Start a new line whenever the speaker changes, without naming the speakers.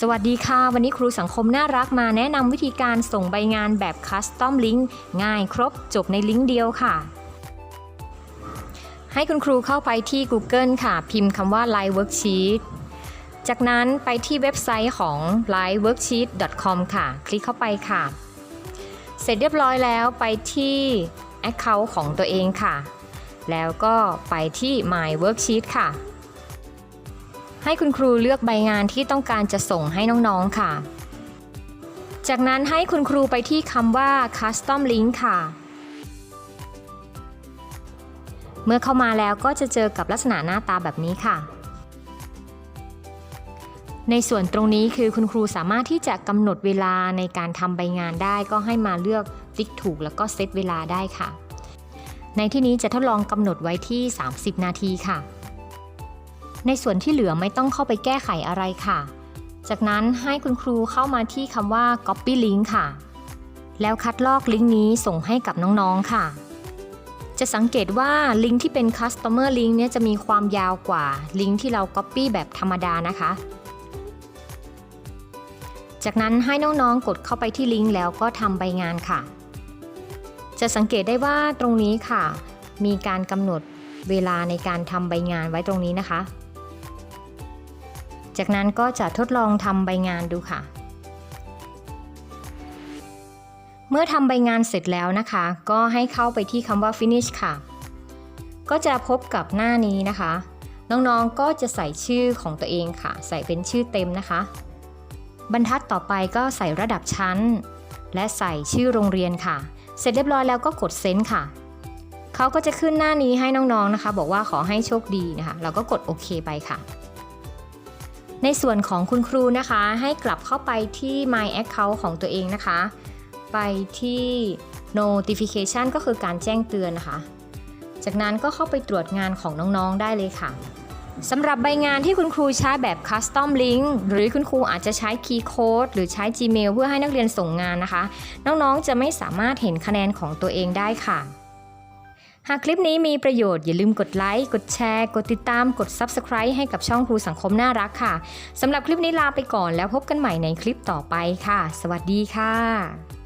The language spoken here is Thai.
สวัสดีค่ะ วันนี้ครูสังคมน่ารักมาแนะนำวิธีการส่งใบงานแบบคัสตอมลิงก์ง่ายครบจบในลิงก์เดียวค่ะ ให้คุณครูเข้าไปที่ Google ค่ะ พิมพ์คำว่า Line Worksheet จากนั้นไปที่เว็บไซต์ของ lineworksheet.com ค่ะ คลิกเข้าไปค่ะ เสร็จเรียบร้อยแล้วไปที่ Account ของตัวเองค่ะ แล้วก็ไปที่ My Worksheet ค่ะ ให้คุณครูเลือกใบงานที่ต้องการจะส่งให้น้องๆค่ะ จากนั้นให้คุณครูไปที่คำว่า Custom Link ค่ะ เมื่อเข้ามาแล้วก็จะเจอกับลักษณะหน้าตาแบบนี้ค่ะ ในส่วนตรงนี้คือคุณครูสามารถที่จะกำหนดเวลาในการทำใบงานได้ก็ให้มาเลือกติ๊กถูกแล้วก็เซตเวลาได้ค่ะ ในที่นี้จะทดลองกำหนดไว้ที่ 30 นาทีค่ะ ในส่วนที่เหลือไม่ต้องเข้าไปแก้ไขอะไรค่ะ จากนั้นให้คุณครูเข้ามาที่คำว่า copy link ค่ะ แล้วคัดลอกลิงก์นี้ส่งให้กับน้องๆค่ะ จะสังเกตว่าลิงก์ที่เป็น customer link เนี่ยจะมีความยาวกว่าลิงก์ที่เรา copy แบบธรรมดานะคะ จากนั้นให้น้องๆกดเข้าไปที่ลิงก์แล้วก็ทำใบงานค่ะ จะสังเกตได้ว่าตรงนี้ค่ะ มีการกำหนดเวลาในการทำใบงานไว้ตรงนี้นะคะ จากนั้นก็จะทดลองทำใบงานดูค่ะ เมื่อทำใบงานเสร็จแล้วนะคะ ก็ให้เข้าไปที่คำว่า finish ค่ะ ก็จะพบกับหน้านี้นะคะ น้องๆก็จะใส่ชื่อของตัวเองค่ะ ใส่เป็นชื่อเต็มนะคะ บรรทัดต่อไปก็ใส่ระดับชั้น และใส่ชื่อโรงเรียนค่ะ เสร็จเรียบร้อยแล้วก็กดเซ็นค่ะเขาก็จะขึ้นหน้านี้ให้น้องๆนะคะ บอกว่าขอให้โชคดีนะคะ เราก็กดโอเคไปค่ะ ในส่วนของคุณครูนะคะให้กลับเข้าไปที่ My Account ของตัวเองนะคะ ไปที่ Notification ก็คือการแจ้งเตือนนะคะ จากนั้นก็เข้าไปตรวจงานของน้องๆได้เลยค่ะสำหรับใบงานที่คุณครูใช้แบบ Custom Link หรือคุณครูอาจจะใช้ Key Code หรือใช้ Gmail เพื่อให้นักเรียนส่งงานนะคะ น้องๆจะไม่สามารถเห็นคะแนนของตัวเองได้ค่ะ หากคลิปนี้มีประโยชน์อย่าลืมกดไลค์ กดแชร์ กดติดตาม กด Subscribe ให้กับช่องครูสังคมน่ารักค่ะ สำหรับคลิปนี้ลาไปก่อนแล้วพบกันใหม่ในคลิปต่อไปค่ะ สวัสดีค่ะ